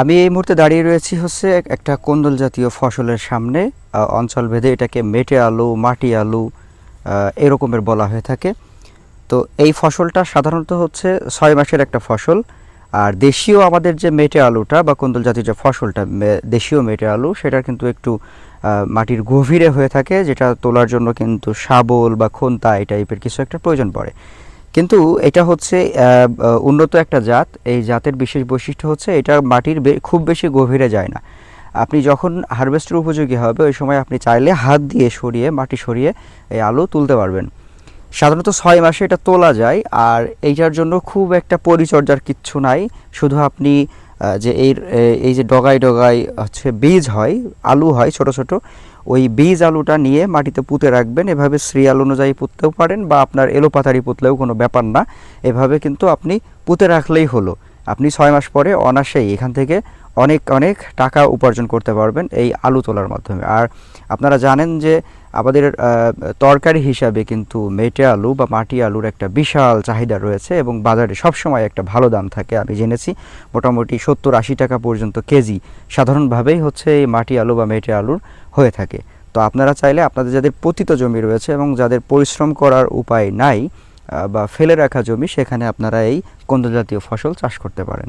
আমি এই মুহূর্তে দাঁড়িয়ে রয়েছি হচ্ছে একটা কন্দল জাতীয় ফসলের সামনে। আহ, অঞ্চল ভেদে এটাকে মেটে আলু মাটি আলু এরকমের বলা হয়ে থাকে। তো এই ফসলটা সাধারণত হচ্ছে ছয় মাসের একটা ফসল। আর দেশীয় আমাদের যে মেটে আলুটা বা কোন্দল জাতীয় যে ফসলটা দেশীয় মেটে আলু সেটা কিন্তু একটু মাটির গভীরে হয়ে থাকে যেটা তোলার জন্য কিন্তু শাবল বা খন্তা এই টাইপের কিছু একটা প্রয়োজন পড়ে। কিন্তু এটা হচ্ছে উন্নত একটা জাত। এই জাতের বিশেষ বৈশিষ্ট্য হচ্ছে এটা মাটির খুব বেশি গভীরে যায় না। আপনি যখন হারভেস্টের উপযোগী হবে, ওই সময় আপনি চাইলে হাত দিয়ে সরিয়ে, মাটি সরিয়ে এই আলু তুলতে পারবেন। সাধারণত ছয় মাসে এটা তোলা যায়, আর এইটার জন্য খুব একটা পরিচর্যার কিচ্ছু নাই। শুধু আপনি যে এই এই যে ডগায় ডগায় হচ্ছে বীজ হয়, আলু হয় ছোট ছোট ওই বীজ আলুটা নিয়ে মাটিতে পুঁতে রাখবেন। এভাবে শ্রী আলু অনুযায়ী পুঁততেও পারেন বা আপনার এলোপাতারি পুঁতলেও কোনো ব্যাপার না। এভাবে কিন্তু আপনি পুঁতে রাখলেই হলো। আপনি ছয় মাস পরে অনাসেই এখান থেকে অনেক অনেক টাকা উপার্জন করতে পারবেন এই আলু তোলার মাধ্যমে। আর আপনারা জানেন যে আমাদের তরকারি হিসাবে কিন্তু মেটে আলু বা মাটি আলুর একটা বিশাল চাহিদা রয়েছে এবং বাজারে সবসময় একটা ভালো দাম থাকে আমি জেনেছি। মোটামুটি সত্তর আশি টাকা পর্যন্ত কেজি সাধারণভাবেই হচ্ছে এই মাটি আলু বা মেটে আলুর হয়ে থাকে। তো আপনারা চাইলে আপনাদের যাদের পতিত জমি রয়েছে এবং যাদের পরিশ্রম করার উপায় নাই বা ফেলে রাখা জমি, সেখানে আপনারা এই কন্দ জাতীয় ফসল চাষ করতে পারেন।